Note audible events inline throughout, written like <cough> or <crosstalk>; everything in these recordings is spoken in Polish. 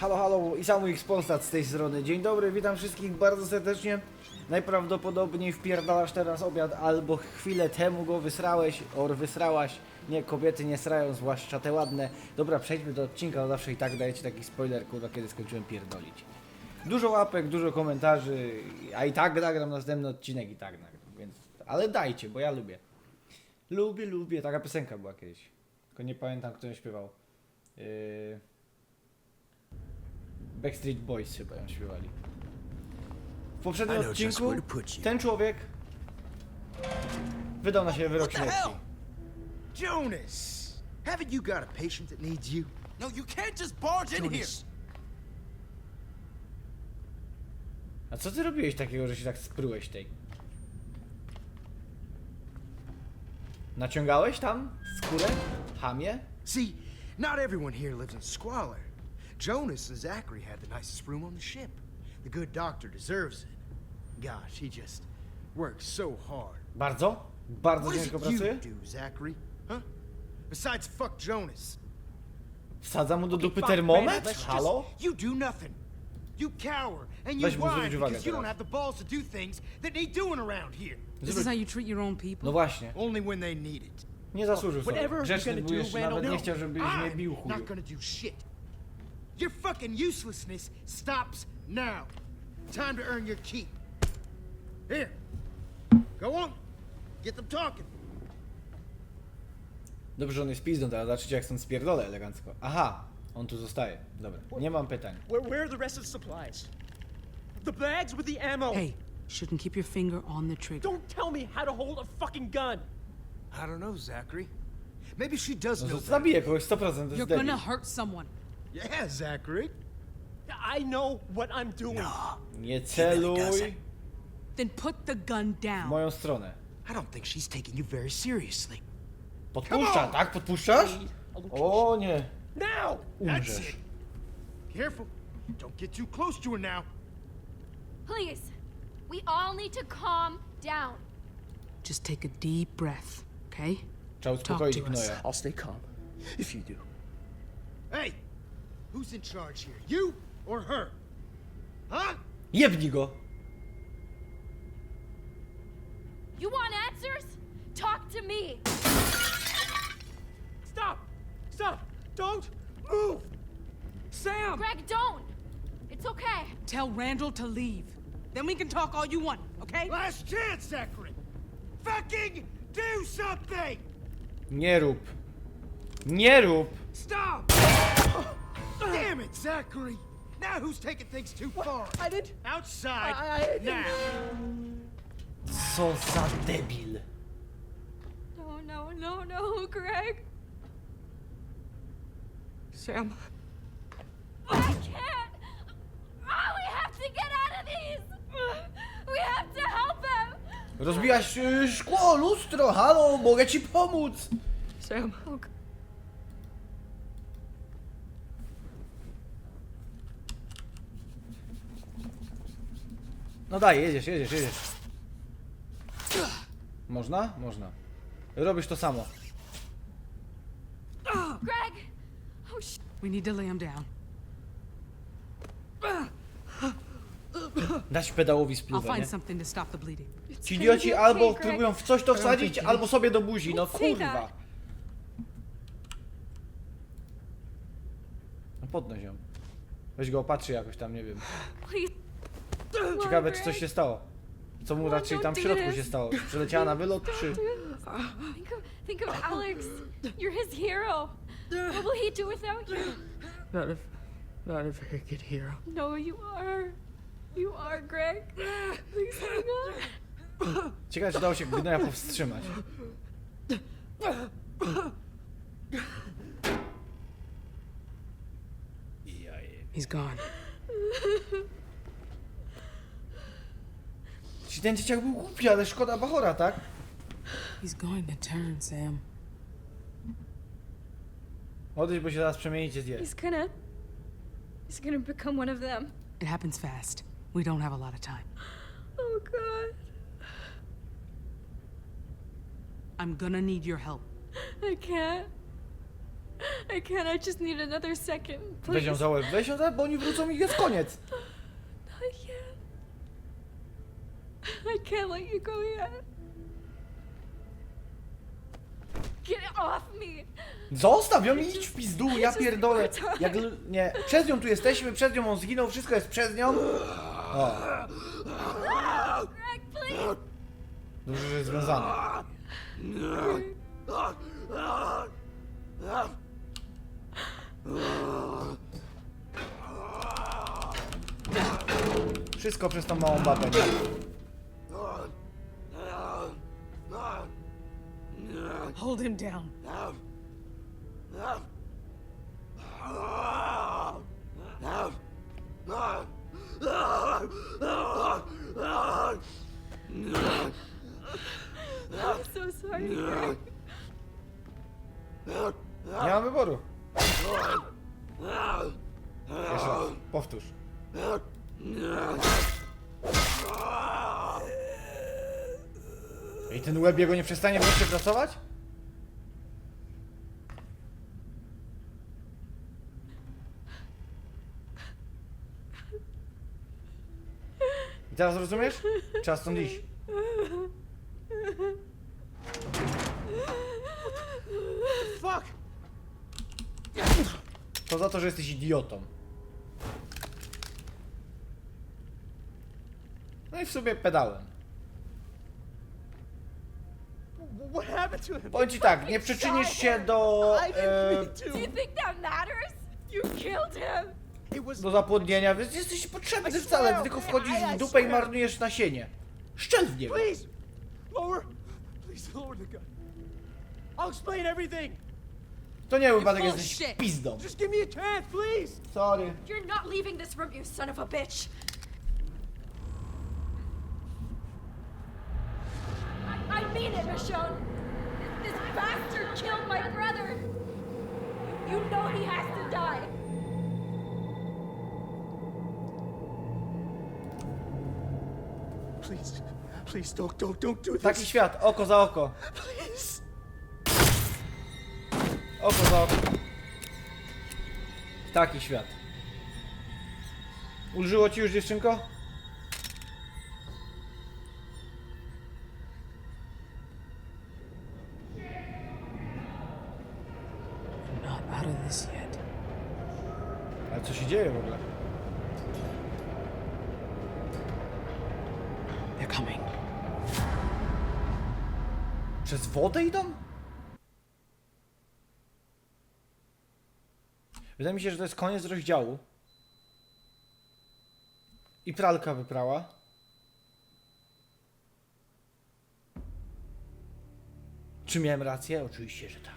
Halo, halo, i sam ich sponsat z tej strony. Dzień dobry, witam wszystkich bardzo serdecznie. Najprawdopodobniej wpierdalasz teraz obiad albo chwilę temu go wysrałeś, or wysrałaś. Nie, kobiety nie srają, zwłaszcza te ładne. Dobra, przejdźmy do odcinka, zawsze i tak daję ci taki spoiler, kurwa, kiedy skończyłem pierdolić. Dużo łapek, dużo komentarzy, a i tak nagram następny odcinek i tak nagram, więc... Ale dajcie, bo ja lubię. Lubię, lubię. Taka piosenka była kiedyś. Tylko nie pamiętam, kto ją śpiewał. Yy... Backstreet Boys chyba ją śpiewali. W poprzednim odcinku ten człowiek wydał na siebie wyrok śmierci. Jonas! Haven't you got a patient that needs you? No, you can't just barge in here. A co ty robiłeś takiego, że się tak sprułeś tej? Naciągałeś tam skórę? Hamie? see, not everyone here lives in squalor. Jonas and Zachary had the nicest room on the ship. The good doctor deserves it. Gosh, he just works so hard. Bardzo? Bardzo What is ciężko it you pracuje? do, Zachary? Huh? Besides fuck Jonas. Wsadza mu do Okay, dupy fine, termometr? Brandon, let's Halo? just- You do nothing. You cower and you zwróć whine uwagę because you don't teraz. have the balls to do things that need doing around here. This is how you treat your own people? No właśnie, Only when they need it. nie zasłużył sobie. Whatever you're Grzeczny gonna był do, jeszcze, Randall, nawet nie No, chciał, żebyś mnie I'm bił chuju. not gonna do shit. Your fucking uselessness stops now. Time to earn your keep. Here. Go on. Get them talking. Dobrze, że on jest pizdą, teraz zobaczycie jak stąd spierdolę elegancko. Aha, on tu zostaje. Dobra, nie mam pytań. Where, where are the rest of the supplies? The bags with the ammo. Hey, shouldn't keep your finger on the trigger. Don't tell me how to hold a fucking gun. I don't know, Zachary. Maybe she does No know. to better. zabije kogoś 100%, to You're debil. gonna hurt someone. Yeah, Zachary. I know what I'm doing. No, Nie celuj Then put the gun w down. moją stronę. I don't think she's taking you very seriously. Podpuszcza, Come on. tak? Podpuszczasz? O nie, Now. That's umrzesz. it. Careful. Don't get too close to her now. Please, we all need to calm down. Just take a deep breath, okay? Trzeba Talk to us. gnoja. I'll stay calm if you do. Hey, who's in charge here? You or her? Huh? Jebnij go! You want answers? Talk to me. Stop! Stop! Don't move! Sam! Greg, don't. It's okay. Tell Randall to leave. Then we can talk all you want, okay? Last chance, Zachary. Fucking do something. Nie rób. Nie rób! Stop! Damn it, Zachary! Now who's taking things too far? I did. Outside I- I didn't- now. Co za debil. No, no, no, no, Greg. Sam. I can't. Oh, we have to get out of these. We have to help him. Rozbijaś y, szkło, lustro, halo, mogę ci pomóc! Sam. No daj, jedziesz, jedziesz, jedziesz. Można? Można. Robisz to samo. Greg. Oh, sh- We need to lay him down. Dać pedałowi I'll spluwę, find nie? something to stop the bleeding. Ci idioci albo próbują w coś to wsadzić, albo sobie do buzi, no kurwa. that. No podnoś ją. Weź go opatrzy jakoś tam, nie wiem. please. Ciekawe, czy coś się stało. Co mu on, raczej don't tam w środku się stało? Przyleciała na wylot, czy... <laughs> Think of, think of Alex. You're his hero. What will he do without you? Not a, not a very good hero. No, you are. You are, Greg. Please hang on. Ciekawe, czy udało się Gnoja powstrzymać. He's gone. Czy ten dzieciak był głupi, ale szkoda Bachora, tak? He's going to turn, Sam. Odejdź, bo się zaraz przemienicie zje. He's gonna. He's gonna become one of them. It happens fast. We don't have a lot of time. Oh, God. I'm gonna need your help. I can't. I can't. I just need another second. Weź Please. ją za łeb, weź ją za łeb, bo oni wrócą i jest koniec. I can't. I can't let you go yet. Get off me! Zostaw ją i idź w pizdu, ja pierdolę. Jak, l- nie, przez nią tu jesteśmy, przez nią on zginął, wszystko jest przez nią. O, Greg, please! dobrze, że jest związane. Wszystko przez tą małą babę. nie? Hold him down. I'm so sorry, Greg. Nie mam wyboru. Jeszcze raz, powtórz. I ten łeb jego nie przestanie wreszcie pracować? Teraz rozumiesz? Czas stąd iść. Fuck! To za to, że jesteś idiotą. No i w sumie pedałem. What happened to him? Powiem ci tak, nie przyczynisz się do, e, Do you think that matters? You killed him! Do zapłodnienia, więc jesteś potrzebny wcale, ty tylko wchodzisz w dupę i marnujesz nasienie. Szczel w niego. Please! Lower! Please lower the gun. I'll explain everything! To nie wypadek, You're jesteś pizdą. Just give me a chance, please! Sorry. You're not leaving this room, you son of a bitch! I, I mean it, Michonne! This bastard killed my brother! You know he has to die! Please, please don't, don't, don't do this. Taki świat, oko za oko. Please. Oko za oko. Taki świat. Ulżyło ci już dziewczynko? I'm not out of this yet. Ale co się dzieje w ogóle? They're coming. Przez wodę idą? Wydaje mi się, że to jest koniec rozdziału. I pralka wyprała. Czy miałem rację? Oczywiście, że tak.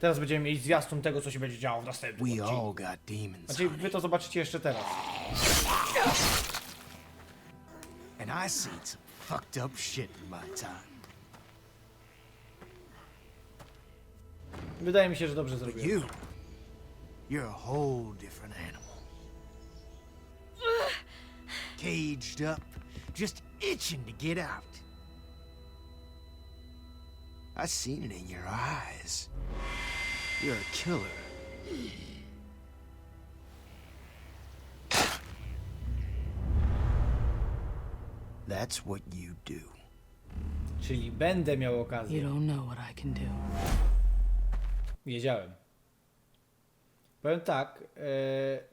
Teraz będziemy mieć zwiastun tego, co się będzie działo w następnym We odcinku. all got demons. Znaczy, wy to zobaczycie jeszcze teraz. And I seen some fucked up shit in my time. Wydaje mi się, że dobrze zrobiłem. You, you're a whole different animal. Caged up, just itching to get out. I seen it in your eyes. You're a killer. That's what you do. Czyli będę miał You okazję. don't know what I can do. Wiedziałem. Powiem tak, e,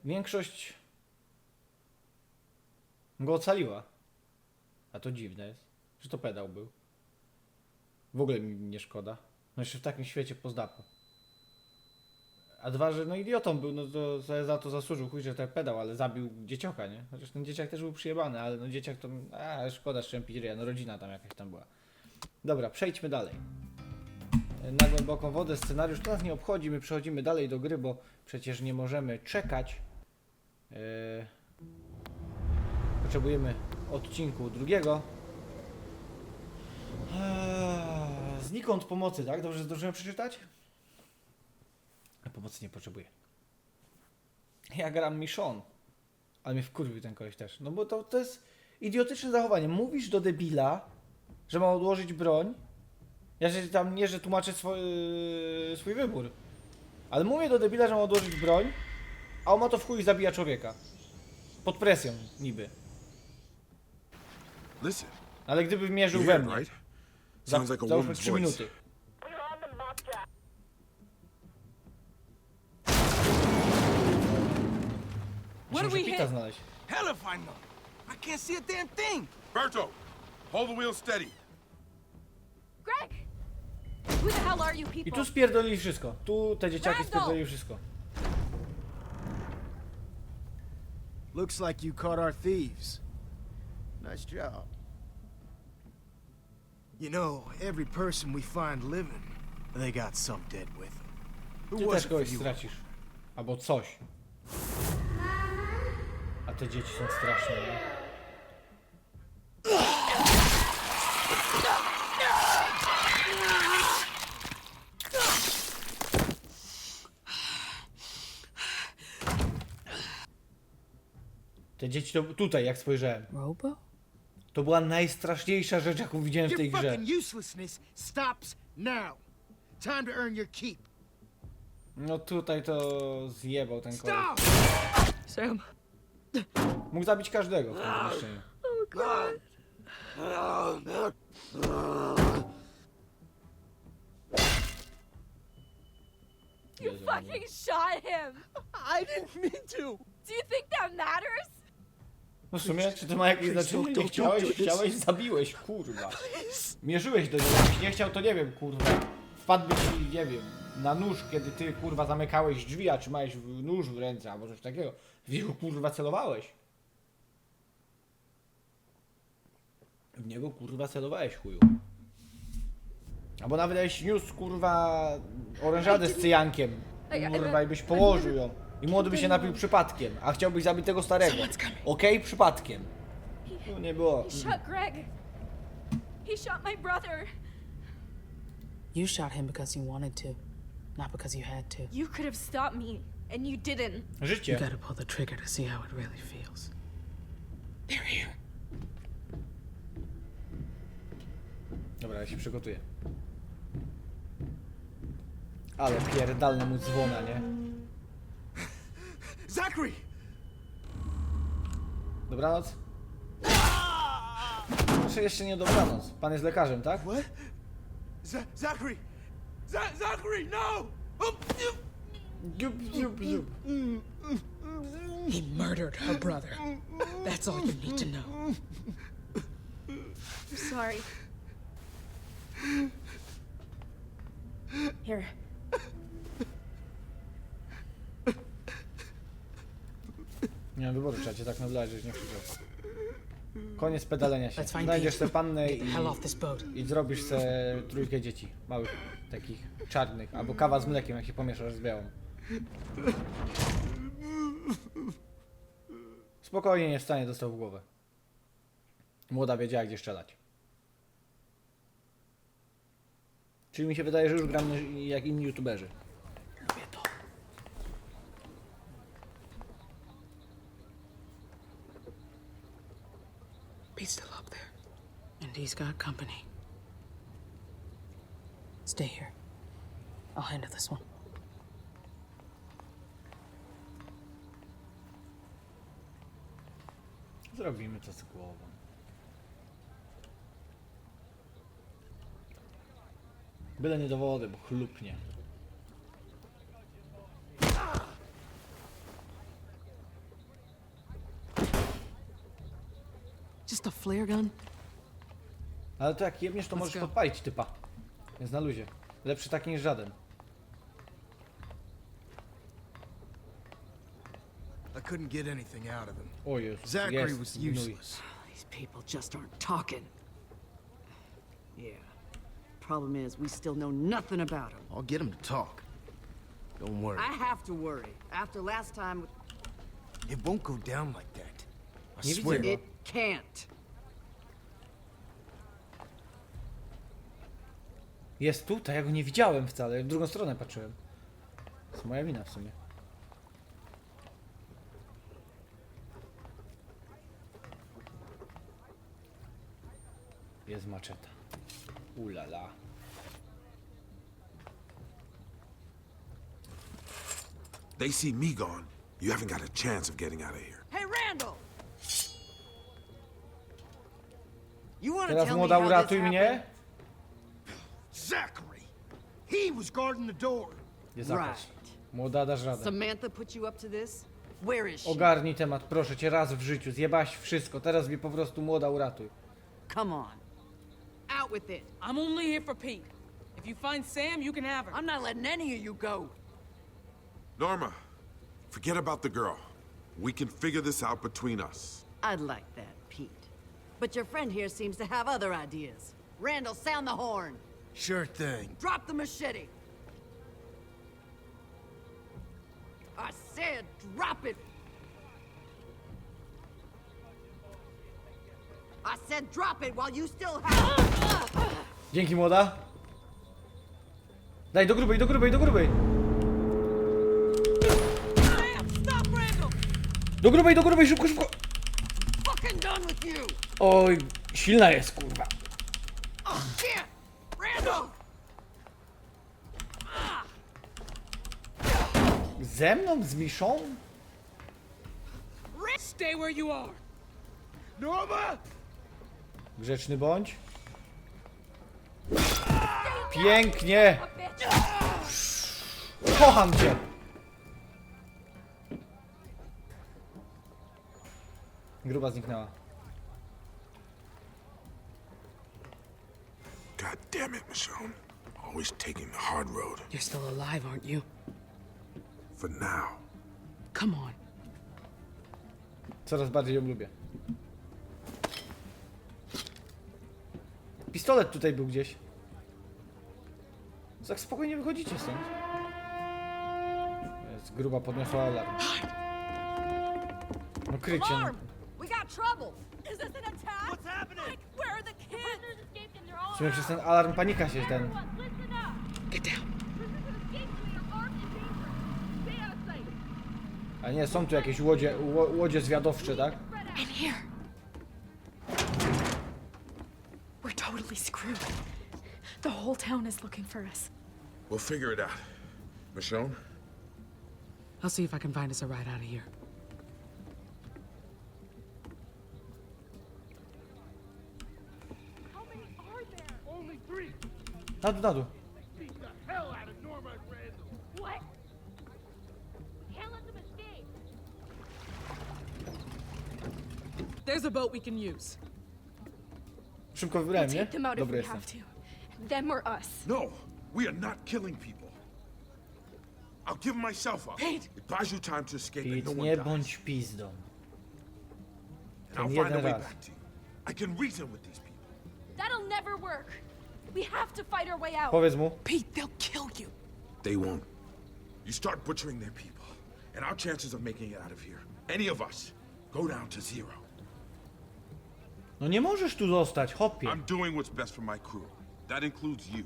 większość go ocaliła. A to dziwne jest, że to pedał był. W ogóle mi nie szkoda. No jeszcze w takim świecie pozdapu. A dwa, że no idiotą był, no to sobie za to zasłużył, chuj, że tak pedał, ale zabił dziecioka, nie? Chociaż ten dzieciak też był przyjebany, ale no dzieciak to, a szkoda szczępić ryja, no rodzina tam jakaś tam była. Dobra, przejdźmy dalej na głęboką wodę. Scenariusz nas nie obchodzi, my przechodzimy dalej do gry, bo przecież nie możemy czekać. Eee, potrzebujemy odcinku drugiego. Eee, znikąd pomocy, tak? Dobrze zdążyłem przeczytać? Pomocy nie potrzebuję. Ja gram Michonne. Ale mnie wkurwił ten koleś też. No bo to, to jest idiotyczne zachowanie. Mówisz do debila, że ma odłożyć broń, ja że tam nie, że tłumaczę swój, swój wybór. Ale mówię do debila, że ma odłożyć broń, a on ma to w chuj i zabija człowieka. Pod presją, niby. Listen, Ale gdyby mierzył you we hear mnie, right? za, Sounds like a załóżmy woman's 3 voice. minuty. What do we hit? znaleźć. Hell if I know. I can't see a damn thing. Berto, hold the wheel steady. Greg! Who the hell are you I people? tu spierdolili wszystko. Tu te dzieciaki Randall! spierdolili wszystko. Looks like you caught our thieves. Nice job. You know, every person we find living, they got some dead with them. Who Ty was też it for kogoś you? stracisz. Albo coś. Te dzieci są straszne, nie? Te dzieci to tutaj, jak spojrzałem. Robo? To była najstraszniejsza rzecz, jaką widziałem w Your tej grze. fucking uselessness stops now. Time to earn your keep. No tutaj to zjebał ten koleś. Stop! Sam. Mógł zabić każdego w tym pomieszczeniu. You Jezu, fucking shot him! I didn't mean to. Do you think that matters? No w sumie, czy to ma jakieś znaczenie? Nie chciałeś, chciałeś, zabiłeś, kurwa. Mierzyłeś do niego, nie chciał, to nie wiem, kurwa. Wpadłby ci, nie wiem, na nóż, kiedy ty, kurwa, zamykałeś drzwi, a trzymałeś w- nóż w ręce, albo coś takiego. W niego, kurwa, celowałeś. W niego, kurwa, celowałeś, chuju. Albo nawet jakbyś niósł, kurwa, orężadę z cyjankiem. Kurwa, i byś położył ją. I młody by się napił przypadkiem, a chciałbyś zabić tego starego. Okej, przypadkiem. Tu nie było. He shot Greg. He shot my brother. You shot him because you wanted to, not because you had to. You could have stopped me, and you didn't. You Życie. gotta pull the trigger to see how it really feels. They're here. Dobra, ja się przygotuję. Ale pierdalne mu dzwona, nie? <laughs> Zachary! Dobranoc? Znaczy jeszcze nie dobranoc. Pan jest lekarzem, tak? What? Z- Zachary! Z- Zachary, no! He murdered her brother. That's all you need to know. I'm sorry. Here. Nie mam wyboru, trzeba cię tak nadlać, żeś nie krzyczał. Koniec pedalenia się. Let's find Znajdziesz Pete. tę pannę Get the i, hell off this boat. i zrobisz se trójkę dzieci. Małych, takich czarnych. Albo kawa z mlekiem, jak się pomieszasz z białą. Spokojnie, nie wstanie, dostał w głowę. Młoda wiedziała, gdzie strzelać. Czyli mi się wydaje, że już gramy jak inni youtuberzy. He's got company. Stay here. I'll handle this one. Zrobimy to z głową. Byle nie do wody, bo chlupnie. Just a flare gun? Ale to jak jebniesz, to możesz go. podpalić typa. Więc na luzie. Lepszy taki niż żaden. I couldn't get anything out of him. O Jezus, Zachary jest was gnój. useless. These people just aren't talking. Yeah. Problem is, we still know nothing about him. I'll get him to talk. Don't worry. I have to worry. After last time, It won't go down like that. I Nie swear. widzę it can't. Jest tutaj, ja go nie widziałem wcale. W drugą stronę patrzyłem. To jest moja wina w sumie. Jest maczeta. Ulala. They see me gone, you haven't got a chance of getting out of here. Hey, Randall! You want to Teraz tell me młoda how this uratuj happened? mnie. Was guarding the door. Nie. Right. Młoda, dasz radę. Samantha put you up to this? Where is she? Ogarnij temat, proszę cię, raz w życiu. Zjebaś wszystko. Teraz mnie po prostu młoda uratuj. Come on. Out with it. I'm only here for Pete. If you find Sam, you can have her. I'm not letting any of you go. Norma, forget about the girl. We can figure this out between us. I'd like that, Pete. But your friend here seems to have other ideas. Randall, sound the horn. Sure thing. Drop the machete. I said drop it. I said drop it while you still have. Dzięki młoda. Daj do grubej, do grubej, do grubej. Do grubej, do grubej, szybko, szybko. Fucking done with you. Oj, silna jest, kurwa. Oh shit! Ze mną, z Miszą? Stay where you are. Norma! Grzeczny bądź. Pięknie. Kocham cię. Gruba zniknęła. Michonne. Always taking the hard road. You're still alive, aren't you? For now. Come on. Coraz bardziej ją lubię. Pistolet tutaj był gdzieś. Tak spokojnie wychodzicie stąd. Jest gruba podniosła alarm. No krycie. no. Alarm! We got trouble! Escaped and they're all W sumie przez ten alarm panika się ten. Everyone, listen up! Get down. Prisoners escaped and they are armed and dangerous. Stay out of sight. A nie, są tu jakieś łodzie, łodzie zwiadowcze, tak? Spread here. We're totally screwed. The whole town is looking for us. We'll figure it out. Michonne? I'll see if I can find us a ride out of here. How many are there? Only three. Na dół, na dół. Beat the hell out of Norma and Randall. What? We can't let them escape. There's a boat we can use. Szybko wybrałem, nie? Take them out if Dobry we jestem. have to. Them or us. No, we are not killing people. I'll give myself up. Pete! It buys you time to escape and Pete, no one nie dies. bądź pizdą. And I'll find a jeden way raz. back to you. I can reason with these people. That'll never work. We have to fight our way out. Powiedz mu. Pete, they'll kill you. They won't. You start butchering their people, and our chances of making it out of here, any of us, go down to zero. No nie możesz tu zostać, hopie. I'm doing what's best for my crew. That includes you.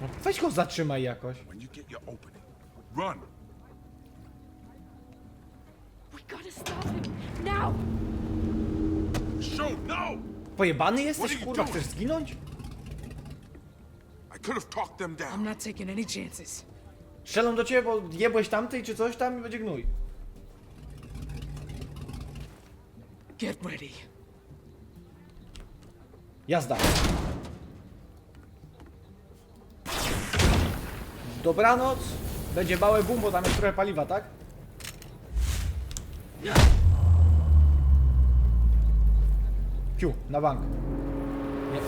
No, weź go zatrzymaj jakoś. When you get your opening, run. We gotta stop him. Now! Show no! Pojebany jesteś, kurwa, chcesz zginąć? I could have talked them down. I'm not taking any chances. Strzelą do ciebie, bo jebłeś tamtej czy coś tam i będzie gnój. Get ready. Jazda. Dobranoc. Będzie małe bo tam jest trochę paliwa, tak? Kiu, na bank. Nie.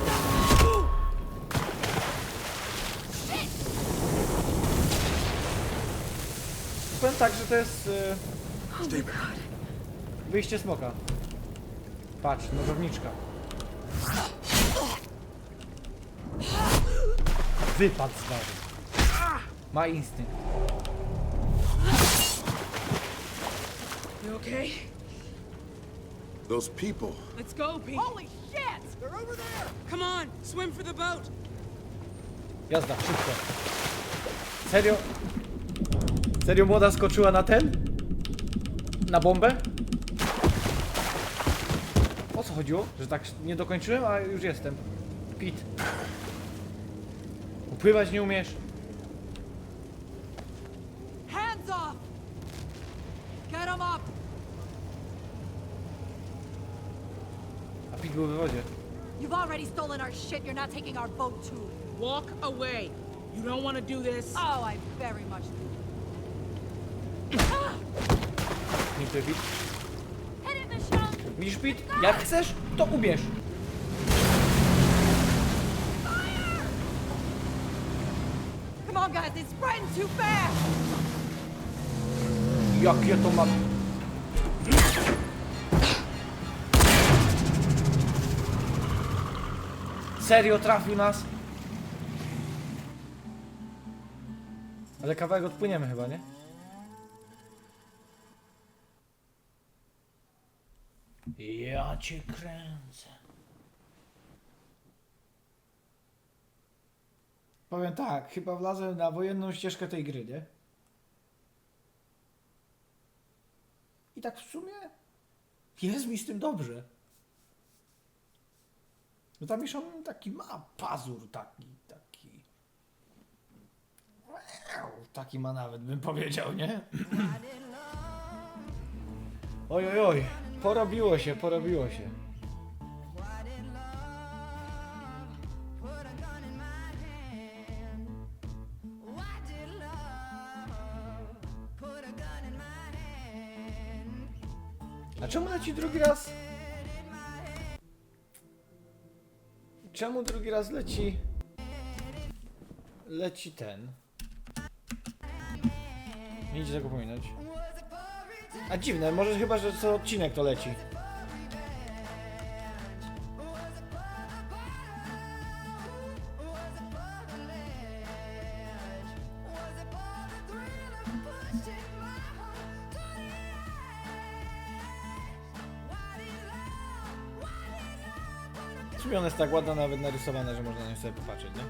Powiem tak, że to jest y, back. wyjście smoka. Patrz, nożowniczka. Wypadł z wary. Ma instynkt. You okay? Those people. Let's go, Pete. Holy shit! They're over there! Come on, swim for the boat. Jazda, szybko. Serio? Serio młoda skoczyła na ten? Na bombę? O co chodziło? Że tak nie dokończyłem, a już jestem. Pit. Upływać nie umiesz. Hands off! Get him up! Pigły w wodzie. You've already stolen our shit. You're not taking our boat too. Walk away. You don't want to do this. Oh, I very much do. Hit it, Michonne! Widzisz Pit? Jak chcesz, to ubierz. Come on, guys. It's spreading too fast. Jakie to ma... Serio trafił nas? Ale kawałek odpłyniemy chyba, nie? Ja cię kręcę. Powiem tak, chyba wlazłem na wojenną ścieżkę tej gry, nie? I tak w sumie jest mi z tym dobrze. No tam już on taki ma pazur taki, taki. Taki ma nawet, bym powiedział, nie? Oj, oj, oj. Porobiło się, porobiło się. A czemu leci drugi raz? Czemu drugi raz leci? Leci ten. Nie idzie tego pominąć. A dziwne, może chyba, że co odcinek to leci. Tak ładna nawet narysowana, że można na nią sobie popatrzeć, nie?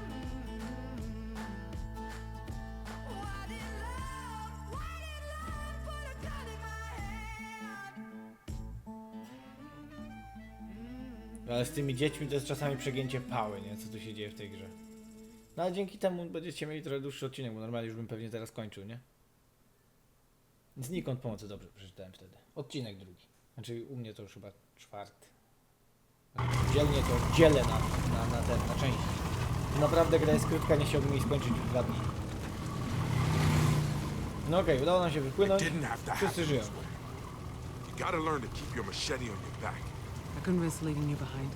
Ale z tymi dziećmi to jest czasami przegięcie pały, nie? Co tu się dzieje w tej grze. No ale dzięki temu będziecie mieli trochę dłuższy odcinek, bo normalnie już bym pewnie teraz kończył, nie? Znikąd pomocy dobrze przeczytałem wtedy. Odcinek drugi. Znaczy u mnie to już chyba czwarty. Dzielnie to dzielę na, na, na ten, na części. Naprawdę gra jest krótka, nie chciałbym jej skończyć w dwa dni. No okej, udało nam się wypłynąć. Wszyscy żyją. You gotta learn to keep your machete on your back. I couldn't risk leaving you behind.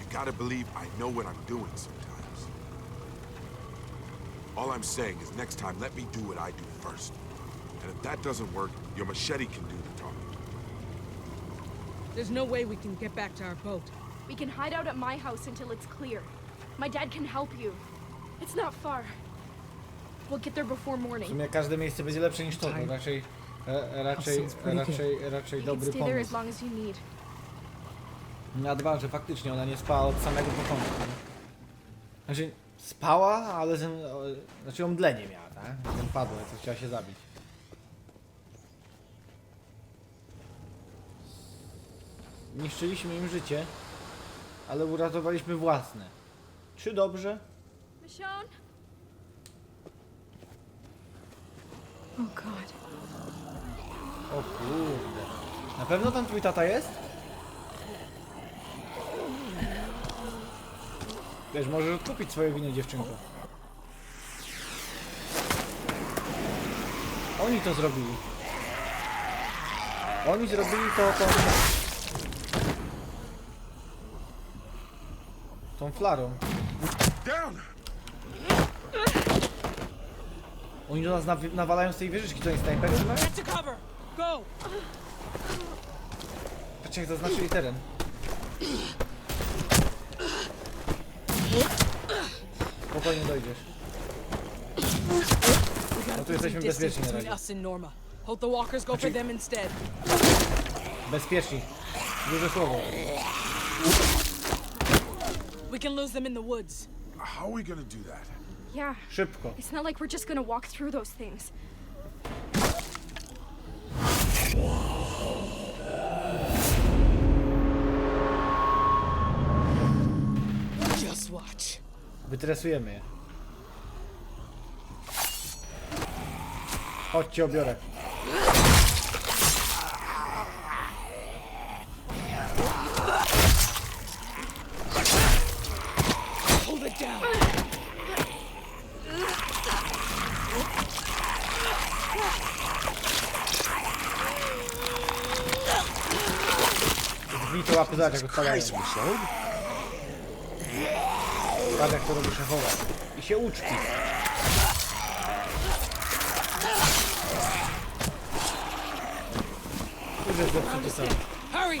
You gotta believe I know what I'm doing sometimes. All I'm saying is next time, let me do what I do first. And if that doesn't work, your machete can do. There's no way we can get back to our boat. We can hide out at my house until it's clear. My dad can help you. It's not far. We'll get there before W morning. sumie każde miejsce będzie lepsze niż to, to raczej, e, raczej, raczej, raczej You can dobry stay there as pomysł. long as you need. Na dwa, że faktycznie ona nie spała od samego początku. nie? Znaczy, spała, ale zem, o, znaczy omdlenie miała, tak? Zatem padła, co chciała się zabić. Niszczyliśmy im życie, ale uratowaliśmy własne. Czy dobrze? Michonne? Oh God. O kurde. Na pewno tam twój tata jest? Wiesz, możesz odkupić swoje wino, dziewczynko. Oni to zrobili. Oni zrobili to tą... Tą flarą. Oni do nas nawi- nawalają z tej wieżyczki, to jest snajperzy mają? Patrzcie jak zaznaczyli teren. Spokojnie dojdziesz. No tu jesteśmy bezpieczni na razie. Norma. Hope the walkers go for them instead. Bezpieczni. Duże słowo. We can lose them in the woods. How are we gonna do that? Yeah. Szybko. It's not like we're just gonna walk through those things. Just watch. Wytresujemy je. Chodźcie, obiorę. Drzwi to łapy zobacz jak odpadają. Zobacz jak to robi szefowa. I się uczki. Kurde, chłopcy są. Hurry!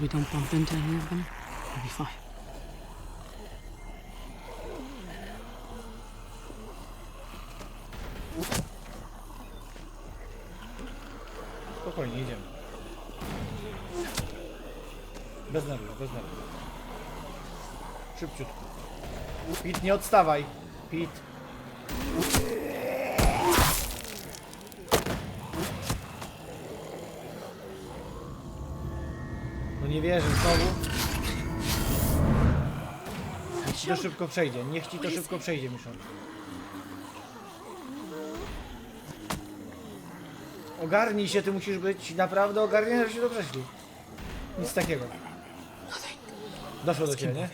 We don't bump into any of them, we'll be fine. Spokojnie, idziemy. Bez nerwów, bez nerwów. Szybciutko. Pit, nie odstawaj. Pit. Wierzę, znowu. Niech ci to szybko przejdzie, niech ci to szybko przejdzie, muszą. Ogarnij się, ty musisz być naprawdę ogarniony, że się to przeszli. Nic takiego. Doszło do ciebie, nie?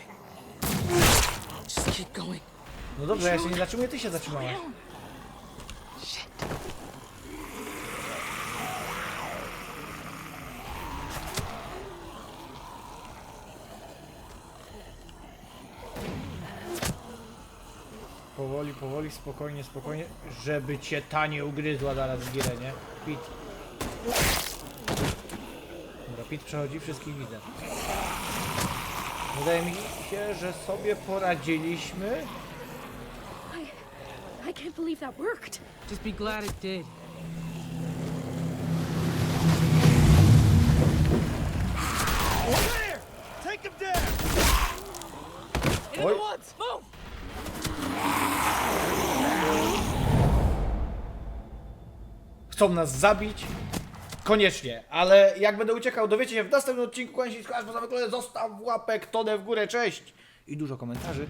Just keep going. No dobrze, ja się nie zatrzymuję, ty się zatrzymałaś. Shit. Powoli, powoli, spokojnie, spokojnie, żeby cię ta nie ugryzła zaraz w gierę, nie? Pit. Dobra, Pit przechodzi, wszystkich widzę. Wydaje mi się, że sobie poradziliśmy. I can't believe that worked. Just be glad it did. Take him down! Oj, Move! Chcą nas zabić. Koniecznie, ale jak będę uciekał, dowiecie się w następnym odcinku. Kłaniam się, skłaniam, poza zostaw łapek, tonę w górę, cześć! I dużo komentarzy.